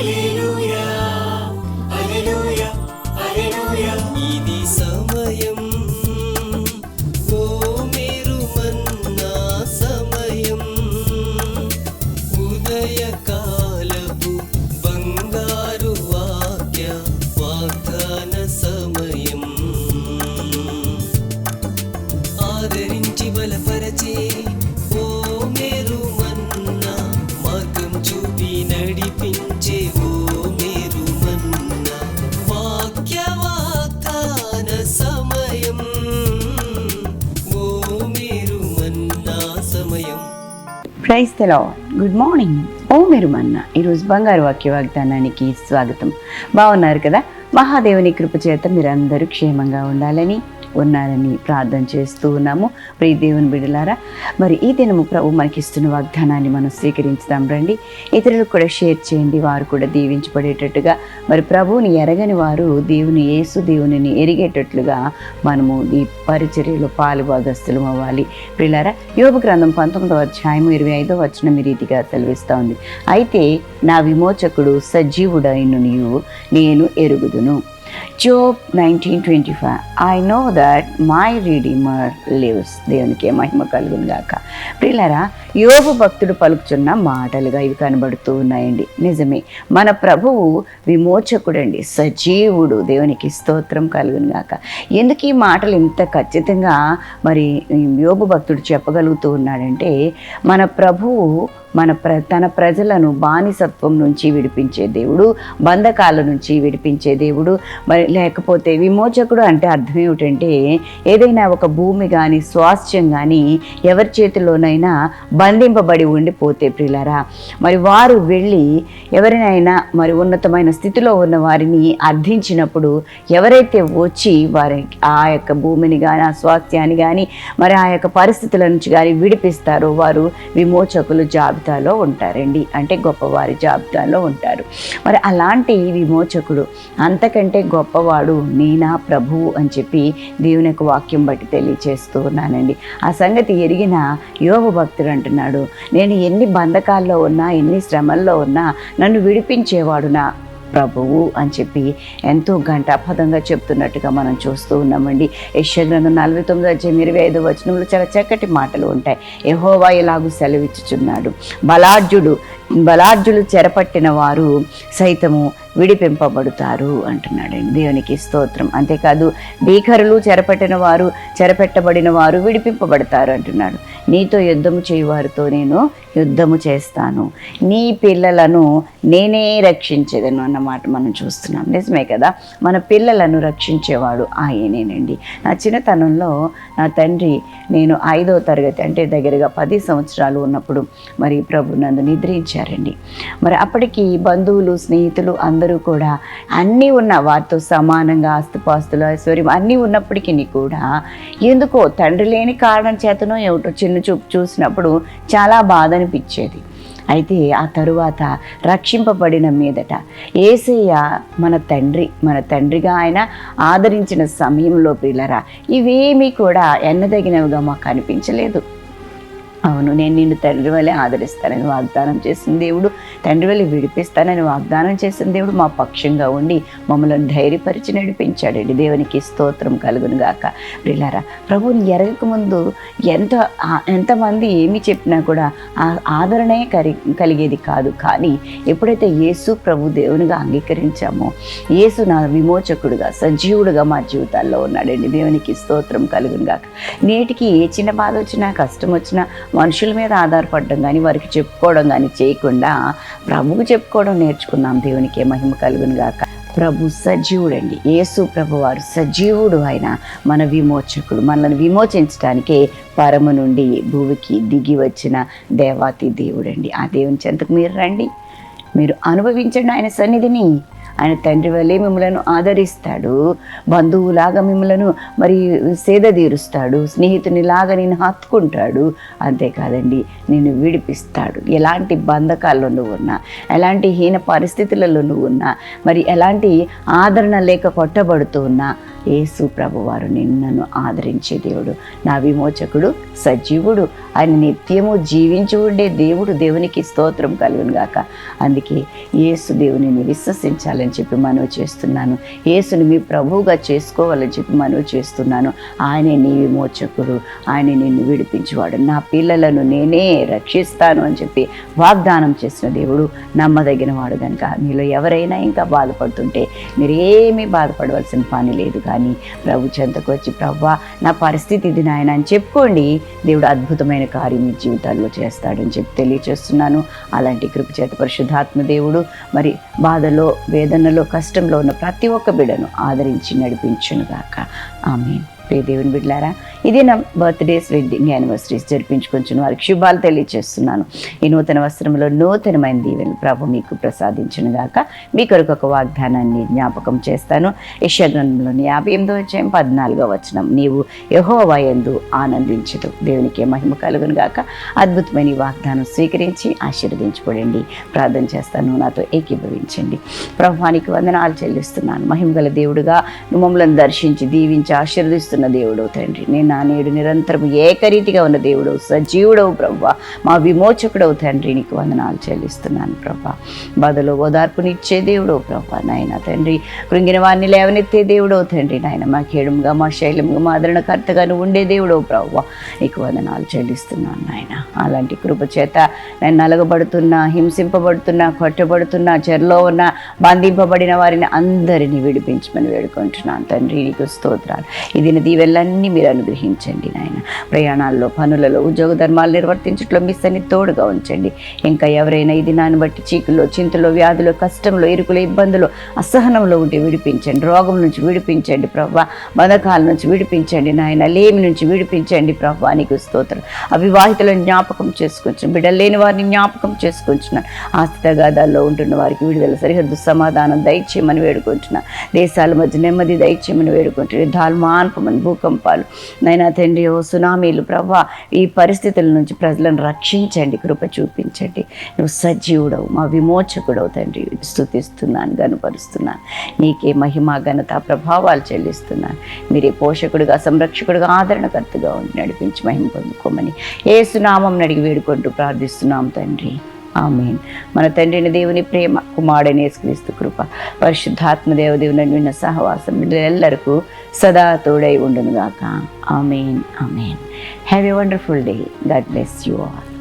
ఇది ప్రైజ్ తెలో good morning. ఓ మీరు మన్న ఈరోజు బంగారు వాక్య వాగ్దానానికి స్వాగతం. బాగున్నారు కదా? మహాదేవుని కృప చేత మీరందరూ క్షేమంగా ఉండాలని ఉన్నారని ప్రార్థన చేస్తూ ఉన్నాము. ప్రియ దేవుని బిడలారా మరి ఈ దినము ప్రభు మనకి ఇస్తున్న వాగ్దానాన్ని మనం స్వీకరించుదాం రండి. ఇతరులకు కూడా షేర్ చేయండి వారు కూడా దీవించబడేటట్టుగా. మరి ప్రభువుని ఎరగని వారు దేవుని యేసు దేవునిని ఎరిగేటట్లుగా మనము ఈ పరిచర్యలో పాలు భాగస్థులం అవ్వాలి. ప్రిలారా యోగ గ్రంథం పంతొమ్మిదవ అధ్యాయం ఇరవై ఐదో వచనం ఈ రీతిగా తెలివిస్తూ ఉంది. అయితే నా విమోచకుడు సజీవుడైన నీవు నేను ఎరుగుదును. Job nineteen twenty five I know that my redeemer lives దేవునికి మహిమ కలుగును గాక. ప్రియులరా యోగు భక్తుడు పలుకుచున్న మాటలుగా ఇవి కనబడుతూ ఉన్నాయండి. నిజమే మన ప్రభువు విమోచకుడండి సజీవుడు. దేవునికి స్తోత్రం కలుగును గాక. ఎందుకు ఈ మాటలు ఇంత ఖచ్చితంగా మరి యోగు భక్తుడు చెప్పగలుగుతూ ఉన్నాడంటే మన ప్రభువు మన ప్ర తన ప్రజలను బానిసత్వం నుంచి విడిపించే దేవుడు బంధకాల నుంచి విడిపించే దేవుడు. మరి లేకపోతే విమోచకుడు అంటే అర్థం ఏమిటంటే ఏదైనా ఒక భూమి కానీ స్వాస్థ్యం కానీ ఎవరి చేతిలోనైనా బంధింపబడి ఉండిపోతే ప్రిలరా మరి వారు వెళ్ళి ఎవరినైనా మరి ఉన్నతమైన స్థితిలో ఉన్న వారిని అర్థించినప్పుడు ఎవరైతే వచ్చి వారి ఆ యొక్క భూమిని కానీ ఆ స్వాస్థ్యాన్ని కానీ మరి ఆ యొక్క పరిస్థితుల నుంచి కానీ విడిపిస్తారో వారు విమోచకులు జాబితాలో ఉంటారండి. అంటే గొప్పవారి జాబితాలో ఉంటారు. మరి అలాంటి విమోచకుడు అంతకంటే గొప్పవాడు నేనా ప్రభువు అని చెప్పి దేవుని యొక్క వాక్యం బట్టి తెలియచేస్తూ ఉన్నానండి. ఆ సంగతి ఎరిగిన యోగ భక్తుడు అంటున్నాడు నేను ఎన్ని బంధకాల్లో ఉన్నా ఎన్ని శ్రమల్లో ఉన్నా నన్ను విడిపించేవాడు నా ప్రభువు అని చెప్పి ఎంతో గంటాపదంగా చెప్తున్నట్టుగా మనం చూస్తూ ఉన్నామండి. యశ్వగ్రంథం నలభై తొమ్మిది అధ్యాయం ఇరవై ఐదు వచనంలో చాలా చక్కటి మాటలు ఉంటాయి. యెహోవా ఇలాగూ సెలవిచ్చుచున్నాడు. బలార్జుడు బలార్జులు చెరపట్టిన వారు సైతము విడిపింపబడుతారు అంటున్నాడండి దేవునికి స్తోత్రం. అంతేకాదు భీకరులు చెరపెట్టిన వారు చెరపెట్టబడిన వారు విడిపింపబడతారు అంటున్నాడు. నీతో యుద్ధము చేయవారితో నేను యుద్ధము చేస్తాను. నీ పిల్లలను నేనే రక్షించేదను అన్నమాట మనం చూస్తున్నాం. నిజమే కదా? మన పిల్లలను రక్షించేవాడు ఆయనేనండి. నా చిన్నతనంలో నా తండ్రి నేను ఐదో తరగతి అంటే దగ్గరగా పది సంవత్సరాలు ఉన్నప్పుడు మరి ప్రభు నన్ను నిద్రించారండి. మరి అప్పటికి బంధువులు స్నేహితులు అందరూ కూడా అన్నీ ఉన్న వారితో సమానంగా ఆస్తుపాస్తులు ఐశ్వర్యం అన్నీ ఉన్నప్పటికీ కూడా ఎందుకో తండ్రి లేని కారణం చేతనో ఏమిటో చిన్న చూపు చూసినప్పుడు చాలా బాధ అనిపించేది అయితే ఆ తరువాత రక్షింపబడిన మీదట ఏసయ్య మన తండ్రి మన తండ్రిగా ఆయన ఆదరించిన సమయంలో పిల్లరా ఇవేమీ కూడా ఎన్నదగినవిగా మాకు అనిపించలేదు. అవును నేను నిన్ను తండ్రి వల్లే ఆదరిస్తానని వాగ్దానం చేసిన దేవుడు. తండ్రి వల్లే విడిపిస్తానని వాగ్దానం చేసిన దేవుడు మా పక్షంగా ఉండి మమ్మల్ని ధైర్యపరిచి నడిపించాడండి. దేవునికి స్తోత్రం కలుగును గాక. ప్రిలారా ప్రభువుని ఎరగక ముందు ఎంత ఎంతమంది ఏమి చెప్పినా కూడా ఆ ఆదరణే కరి కలిగేది కాదు. కానీ ఎప్పుడైతే యేసు ప్రభు దేవునిగా అంగీకరించామో యేసు నా విమోచకుడుగా సజీవుడుగా మా జీవితాల్లో ఉన్నాడండి. దేవునికి స్తోత్రం కలుగును గాక. నేటికి ఏ చిన్న బాధ వచ్చినా కష్టం వచ్చినా మనుషుల మీద ఆధారపడడం కానీ వారికి చెప్పుకోవడం కానీ చేయకుండా ప్రభువు చెప్పుకోవడం నేర్చుకున్నాం దేవునికి మహిమ కలుగును గాక. ప్రభు సజీవుడండి. యేసు ప్రభు వారు సజీవుడు ఆయన మన విమోచకుడు. మనల్ని విమోచించడానికే పరము నుండి భూమికి దిగి వచ్చిన దేవాతి దేవుడండి. ఆ దేవుని చెంతకు మీరు రండి. మీరు అనుభవించండి ఆయన సన్నిధిని. ఆయన తండ్రి వల్లే మిమ్మలను ఆదరిస్తాడు. బంధువులాగా మిమ్మలను మరి సేద తీరుస్తాడు. స్నేహితునిలాగా నేను హత్తుకుంటాడు. అంతేకాదండి నేను విడిపిస్తాడు. ఎలాంటి బంధకాల్లో నువ్వు ఉన్నా ఎలాంటి హీన పరిస్థితులలో నువ్వు ఉన్నా మరి ఎలాంటి ఆదరణ లేక కొట్టబడుతూ ఉన్నా యేసు ప్రభువారు నిన్ను నిన్నను ఆదరించే దేవుడు నా విమోచకుడు సజీవుడు. ఆయన నిత్యము జీవించి ఉండే దేవుడు దేవునికి స్తోత్రం కలుగును గాక. అందుకే యేసు విశ్వసించాలి. చేసుకోవాలని చెప్పి మనవి చేస్తున్నాను. యేసుని మీ ప్రభువుగా చేసుకోవాలని చెప్పి మనవి చేస్తున్నాను. ఆయనే నీ విమోచకుడు. ఆయన నిన్ను విడిపించేవాడు. నా పిల్లలను నేనే రక్షిస్తాను అని చెప్పి వాగ్దానం చేసిన దేవుడు నమ్మదగిన వాడు కనుక మీలో ఎవరైనా ఇంకా బాధపడుతుంటే మీరు ఏమీ బాధపడవలసిన పని లేదు కానీ ప్రభు చెంతకు వచ్చి ప్రవ్వా నా పరిస్థితి ఇది నాయన అని చెప్పుకోండి. దేవుడు అద్భుతమైన కార్యం మీ జీవితాల్లో చేస్తాడని చెప్పి తెలియచేస్తున్నాను. అలాంటి కృప చేత పరిశుద్ధాత్మ దేవుడు మరి బాధలో వేద వేదనలో కష్టంలో ఉన్న ప్రతి ఒక్క బిడను ఆదరించి నడిపించునుగాక. ఆమె ప్రియ దేవుని బిడ్డారా ఇది నా బర్త్డేస్ వెడ్డింగ్ యానివర్సరీస్ జరిపించుకొంచున్న వారికి శుభాలు తెలియజేస్తున్నాను ఈ నూతన వస్త్రంలో నూతనమైన దీవెనలు ప్రభు మీకు ప్రసాదించిన గాక. మీ కొరకు ఒక వాగ్దానాన్ని జ్ఞాపకం చేస్తాను. యశగ్రంథంలోని యాభై ఎనిమిదో వచ్చాయం పద్నాలుగో వచనం నీవు యహోవాయందు ఆనందించదు దేవునికి మహిమ కలుగును గాక. అద్భుతమైన వాగ్దానం స్వీకరించి ఆశీర్వదించబడండి ప్రార్థన చేస్తాను నాతో ఏకీభవించండి. ప్రభానికి వందనాలు చెల్లిస్తున్నాను. మహిమగల దేవుడుగా మమ్మల్ని దర్శించి దీవించి ఆశీర్వదిస్తున్నాను ఉన్న దేవుడు తండ్రి. నేను నా నేడు నిరంతరం ఏకరీతిగా ఉన్న దేవుడు సజీవుడవు ప్రభా మా విమోచకుడవు తండ్రి నీకు వందనాలు చెల్లిస్తున్నాను ప్రభా బాధలో ఓదార్పునిచ్చే దేవుడవు ప్రభా నాయన తండ్రి. కృంగిన వారిని లేవనెత్తే దేవుడవు తండ్రి నాయన. మా కేడుముగా మా శైలముగా మా ఆదరణకర్తగాను ఉండే దేవుడవు ప్రభా నీకు వందనాలు చెల్లిస్తున్నాను నాయన. అలాంటి కృప చేత నేను నలగబడుతున్నా హింసింపబడుతున్నా కొట్టబడుతున్నా చెరలో ఉన్న బంధింపబడిన వారిని అందరినీ విడిపించమని వేడుకుంటున్నాను తండ్రి. నీకు స్తోత్రాలు. ఇది దిన దీవెల్లన్నీ మీరు అనుగ్రహించండి నాయన. ప్రయాణాల్లో పనులలో ఉద్యోగ ధర్మాలు నిర్వర్తించట్లో మీ సన్ని తోడుగా ఉంచండి. ఇంకా ఎవరైనా ఈ దినాన్ని బట్టి చీకుల్లో చింతలో వ్యాధులు కష్టంలో ఇరుకులు ఇబ్బందులు అసహనంలో ఉంటే విడిపించండి. రోగం నుంచి విడిపించండి ప్రభా బంధకాల నుంచి విడిపించండి నాయన. లేమి నుంచి విడిపించండి ప్రభా నీకు స్తోత్రం. అవివాహితులను జ్ఞాపకం చేసుకుంటున్నాను బిడ్డలు లేని వారిని జ్ఞాపకం చేసుకుంటున్నాను ఆస్తిగాదాల్లో ఉంటున్న వారికి విడుదల సరిహద్దు సమాధానం దయచేయమని వేడుకుంటున్నాను దేశాల మధ్య నెమ్మది దయచేయమని వేడుకుంటున్నాను యుద్ధాలు మాన్పమని భూకంపాలు. నైనా తండ్రి ఓ సునామీలు. ప్రభా ఈ పరిస్థితుల నుంచి ప్రజలను రక్షించండి కృప చూపించండి. నువ్వు సజీవుడవు మా విమోచకుడవు తండ్రి. స్థుతిస్తున్నాను గనుపరుస్తున్నాను. నీకే మహిమ ఘనత ప్రభావాలు చెల్లిస్తున్నాను. మీరే పోషకుడుగా సంరక్షకుడుగా ఆదరణకర్తగా ఉండి నడిపించి మహిమ పొందుకోమని ఏ సునామం అడిగి వేడుకుంటూ ప్రార్థిస్తున్నాం తండ్రి. ఆమెన్. మన తండ్రిని దేవుని ప్రేమ కుమారుడని యేసుక్రీస్తు కృప పరిశుద్ధాత్మ దేవదేవుని విన్న సహవాసం ఎల్లరికూ సదా తోడై ఉండునుగాక. Amen amen. Have a wonderful day God bless you all